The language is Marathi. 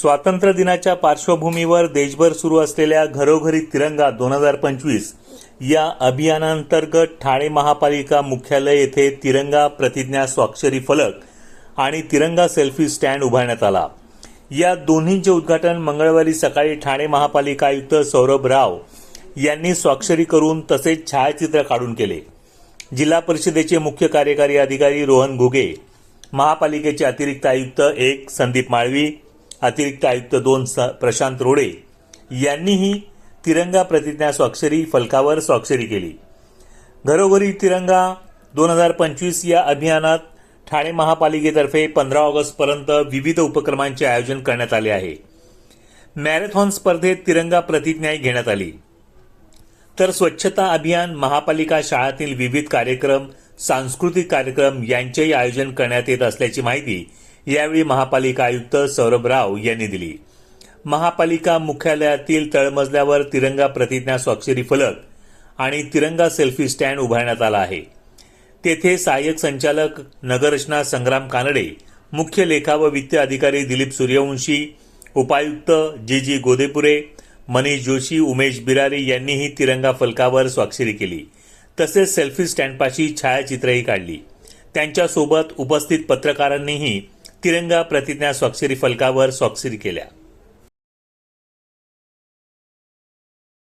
स्वातंत्र्य दिनाच्या पार्श्वभूमीवर देशभर सुरू असलेल्या घरोघरी तिरंगा दोन हजार पंचवीस या अभियानांतर्गत ठाणे महापालिका मुख्यालय येथे तिरंगा प्रतिज्ञा स्वाक्षरी फलक आणि तिरंगा सेल्फी स्टँड उभारण्यात आला. या दोन्हींचे उद्घाटन मंगळवारी सकाळी ठाणे महापालिका आयुक्त सौरभ राव यांनी स्वाक्षरी करून तसेच छायाचित्र काढून केले. जिल्हा परिषदेचे मुख्य कार्यकारी अधिकारी रोहन घुगे महापालिकेचे अतिरिक्त आयुक्त एक संदीप माळवी अतिरिक्त आयुक्त दोन स- प्रशांत रोडे यांनीही तिरंगा प्रतिज्ञा स्वाक्षरी फलकावर स्वाक्षरी केली. घरोघरी तिरंगा दोन हजार पंचवीस या अभियानात ठाणे महापालिकेतर्फे पंधरा ऑगस्टपर्यंत विविध उपक्रमांचे आयोजन करण्यात आले आहे. मॅरेथॉन स्पर्धेत तिरंगा प्रतिज्ञाही घेण्यात आली. तर स्वच्छता अभियान महापालिका शाळातील विविध कार्यक्रम सांस्कृतिक कार्यक्रम यांचेही आयोजन करण्यात येत असल्याची माहिती यावेळी महापालिका आयुक्त सौरभ राव यांनी दिली. महापालिका मुख्यालयातील तळमजल्यावर तिरंगा प्रतिज्ञा स्वाक्षरी फलक आणि तिरंगा सेल्फी स्टँड उभारण्यात आला आहे. तेथे सहाय्यक संचालक नगररचना संग्राम कानडे मुख्य लेखा व वित्त अधिकारी दिलीप सूर्यवंशी उपायुक्त जी जी गोदेपुरे मनीष जोशी उमेश बिरारी यांनीही तिरंगा फलकावर स्वाक्षरी केली. तसेच सेल्फी स्टँडपाशी छायाचित्रही काढली. त्यांच्यासोबत उपस्थित पत्रकारांनीही तिरंगा प्रतिज्ञा स्वाक्षरी फलकावर स्वाक्षरी केल्या.